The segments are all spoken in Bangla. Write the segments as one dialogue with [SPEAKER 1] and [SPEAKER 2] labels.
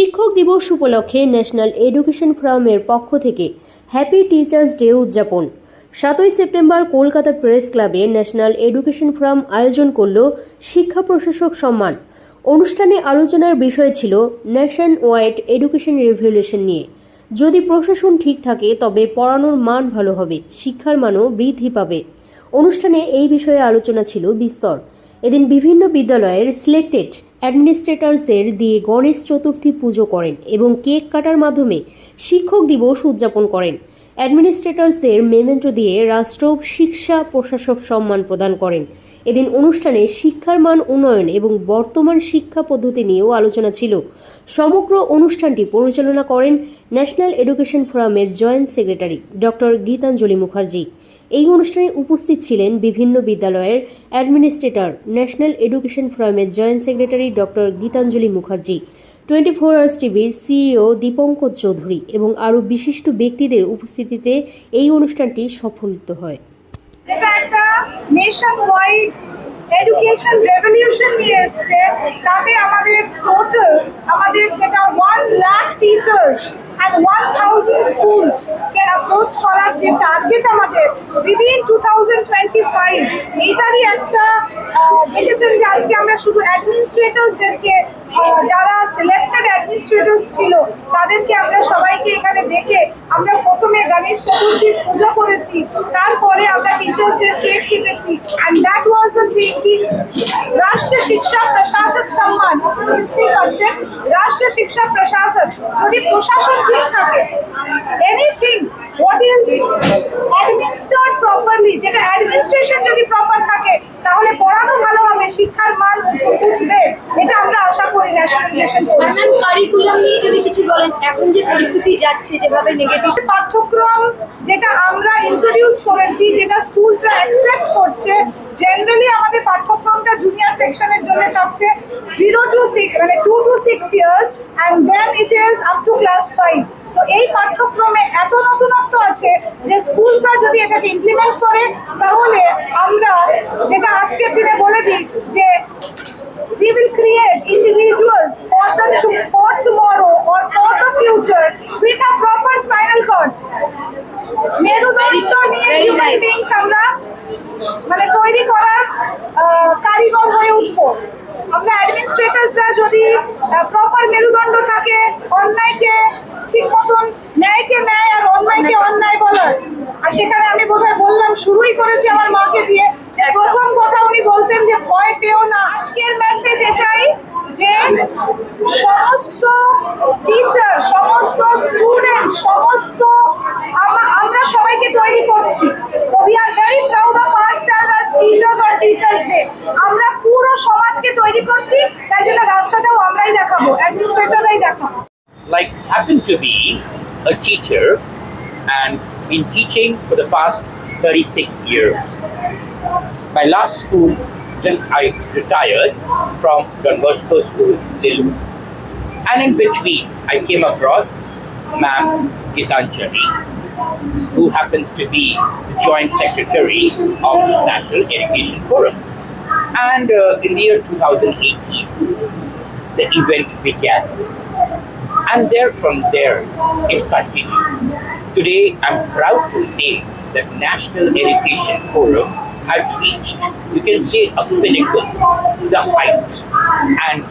[SPEAKER 1] শিক্ষক দিবস উপলক্ষে ন্যাশনাল এডুকেশন ফোরামের পক্ষ থেকে হ্যাপি টিচার্স ডে উদযাপন। সাতই সেপ্টেম্বর কলকাতা প্রেস ক্লাবে ন্যাশনাল এডুকেশন ফোরাম আয়োজন করল শিক্ষা প্রশাসক সম্মান। অনুষ্ঠানে আলোচনার বিষয় ছিল ন্যাশন ওয়াইড এডুকেশন রেভলিউশন নিয়ে। যদি প্রশাসন ঠিক থাকে, তবে পড়ানোর মান ভালো হবে, শিক্ষার মানও বৃদ্ধি পাবে। অনুষ্ঠানে এই বিষয়ে আলোচনা ছিল বিস্তর। এদিন বিভিন্ন বিদ্যালয়ের সিলেক্টেড অ্যাডমিনিস্ট্রেটরসদের দিয়ে গণেশ চতুর্থী পুজো করেন এবং কেক কাটার মাধ্যমে শিক্ষক দিবস উদযাপন করেন। অ্যাডমিনিস্ট্রেটরসদের মেমেন্টো দিয়ে রাষ্ট্র, শিক্ষা, প্রশাসক সম্মান প্রদান করেন। এদিন অনুষ্ঠানে শিক্ষার মান উন্নয়ন এবং বর্তমান শিক্ষা পদ্ধতি নিয়েও আলোচনা ছিল। সমগ্র অনুষ্ঠানটি পরিচালনা করেন ন্যাশনাল এডুকেশন ফোরামের joint secretary doctor Gitanjali Mukherjee. এই অনুষ্ঠানে উপস্থিত ছিলেন বিভিন্ন বিদ্যালয়ের অ্যাডমিনিস্ট্রেটর, ন্যাশনাল এডুকেশন ফোরামের joint secretary doctor Gitanjali Mukherjee. Twenty four hours টিভির সিইও দীপঙ্কর চৌধুরী এবং আরও বিশিষ্ট ব্যক্তিদের উপস্থিতিতে এই অনুষ্ঠানটি সফলিত হয়।
[SPEAKER 2] যেটা একটা নেশন ওয়াইড এডুকেশন রেভলিউশন নিয়ে এসছে। তাতে আমাদের টোটাল আমাদের যেটা one lakh teachers and one thousand schools K approach করার যে টার্গেট আমাদের within two thousand twenty five এইটারই একটা দেখেছেন যে আজকে আমরা শুধু অ্যাডমিনিস্ট্রেটরসদেরকে যারা সিলেক্টেড অ্যাডমিনিস্ট্রেটরস ছিল, তাদেরকে আমরা সবাইকে এখানে দেখে আমরা প্রথমে গণেশ চতুর্থীর পুজো করেছি, তারপরে আমরা টিচার্সদের কেক কেটেছি অ্যান্ড দ্যাট ওয়াজ কি? রাষ্ট্রীয় শিক্ষা প্রশাসক সম্মান। বুঝতেই রাষ্ট্রীয় শিক্ষা প্রশাসক, যদি প্রশাসন ঠিক থাকে anything what is administrate properly যেটা অ্যাডমিনিস্ট্রেশন যদি প্রপার থাকে, তাহলে পড়ানো ভালো হবে, শিক্ষার মান উঠবে এটা আমরা আশা করি ন্যাশনাল এডুকেশন
[SPEAKER 3] আর ম্যাম কারিকুলাম নিয়ে যদি কিছু বলেন, এখন যে পরিস্থিতি যাচ্ছে, যেভাবে নেগেটিভ
[SPEAKER 2] পাঠ্যক্রম যেটা আমরা ইন্ট্রোডিউস করেছি, যেটা স্কুলসরা অ্যাকসেপ্ট করছে জেনারেলি আমাদের পাঠ্যক্রমটা জুনিয়র সেকশনের জন্য থাকছে জিরো টু সিক্স মানে two to six years and then it is up to class five তো এই পাঠ্যক্রমে এত নতুনত্ব আছে যে স্কুলসরা যদি এটাকে ইমপ্লিমেন্ট করে, তাহলে আমরা যেটা আজকের দিনে বলে দিই যে we will create individuals for the to- for tomorrow or for the future with a proper spinal cord. মেরুদণ্ড নিয়ে আমরা মানে তৈরি করার কারিগর হয়ে উঠবো। আমরা অ্যাডমিনিস্ট্রেটরসরা যদি প্রপার মেরুদণ্ড থাকে অন্যায়কে ঠিক মতন ন্যায়কে ন্যায় আর অন্যায়কে অন্যায় বলার। আর সেখানে আমি বোধহয় বললাম শুরুই করেছি আমার মাকে দিয়ে প্রথম পেও না। আজকের মেসেজ এটাই যে সমস্ত টিচার সমস্ত স্টুডেন্ট সমস্ত আমা- আমরা সবাইকে তৈরি করছি। তো we are very proud of our self as teachers or teachers day আমরা পুরো সমাজকে তৈরি করছি তাই জন্য রাস্তাটাও আমরাই দেখাবো অ্যাডমিনিস্ট্রেটররাই দেখাবো।
[SPEAKER 4] Like happen to be a teacher and been teaching for the past 36 years. My last school, just I retired from Don Bosco School, Lilu. And in between, I came across Ma'am Gitanjali, who happens to be the Joint Secretary of the National Education Forum. And uh, in the year 2018, the event began and there from there it continued. Today I'm proud to say that National Education Forum has reached, you can say, a pinnacle, the height, and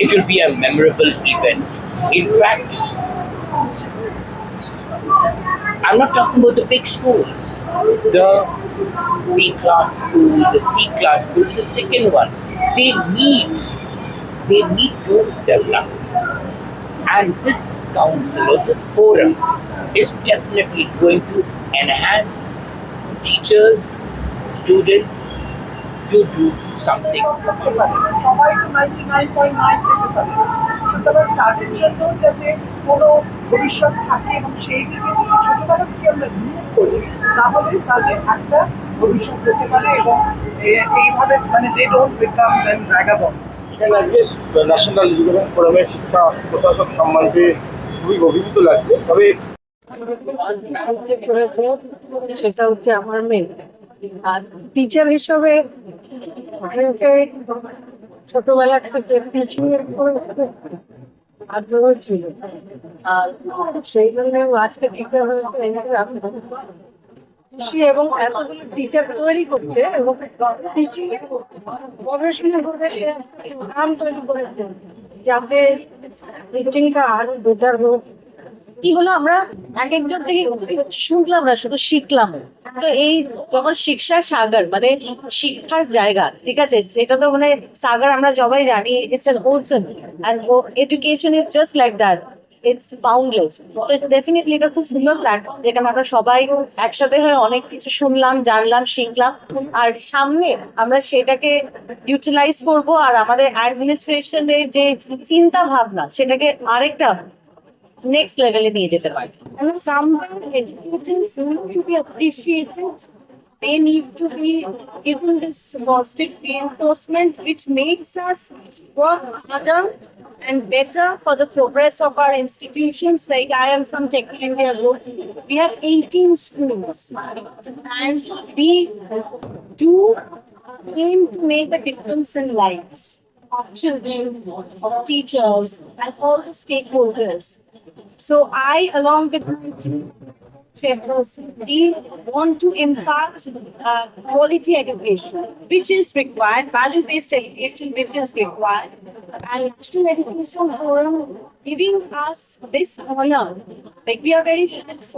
[SPEAKER 4] it will be a memorable event. In fact, I'm not talking about the big schools, the B class school, the C class school, the second one. They need, they need to develop. And this council or this forum is definitely going to enhance teachers, students to do something.
[SPEAKER 5] করতে পারে সবাই তো নাইনটি নাইন পয়েন্ট নাইন পেতে পারে সুতরাং তাদের জন্য যাতে কোনো ভবিষ্যৎ থাকে এবং সেই দিকে যদি ছোটবেলা থেকে আমরা নিয়োগ করি তাহলে তাদের একটা ভবিষ্যৎ হতে পারে এবং এইভাবে মানে দে ডোন্ট বিকাম দেন ভ্যাগাবন্ডস
[SPEAKER 6] এখানে আজকে ন্যাশনাল এডুকেশন ফোরামের শিক্ষা প্রশাসক সম্মান পেয়ে খুবই অভিভূত লাগছে। তবে
[SPEAKER 7] সেটা হচ্ছে আমার মেয়ে। টিচার হিসেবে ছোটবেলা থেকে টিচিং এর আগ্রহ ছিল। আর সেই জন্য আজকে টিচার হয়েছে আমি খুশি এবং এতগুলো টিচার তৈরি করছে এবং টিচিং গবেষণা করে সে নাম তৈরি করেছে যাতে টিচিংটা আরও বেটার হোক।
[SPEAKER 8] কি হলো? আমরা এক একজন থেকে শুনলাম না, শুধু শিখলাম। তো এই যখন শিক্ষা সাগর মানে শিক্ষার জায়গা, ঠিক আছে? সেটা তো মানে সাগর আমরা সবাই জানি it's an ocean R education is just like that it's boundless তো ডেফিনেটলি এটা খুব সুন্দর প্ল্যাটফর্ম যেখানে আমরা সবাই একসাথে হয়ে অনেক কিছু শুনলাম, জানলাম, শিখলাম। আর সামনে আমরা সেটাকে ইউটিলাইজ করব, আর আমাদের অ্যাডমিনিস্ট্রেশনের যে চিন্তা ভাবনা সেটাকে আরেকটা নেক্সট লেভেলে নিয়ে যেতে পারি
[SPEAKER 9] And somehow educators need to be appreciated. They need to be given this positive reinforcement which makes us work harder and better for the progress of our institutions. Like I am from Tech India Group. We have 18 schools and we do aim to make a difference in lives of children, of teachers, and all the stakeholders. So I, along with my team, we want to impart uh, quality education, which is required, value-based education, which is required, and National Education Forum giving us this honor. Like we are very thankful.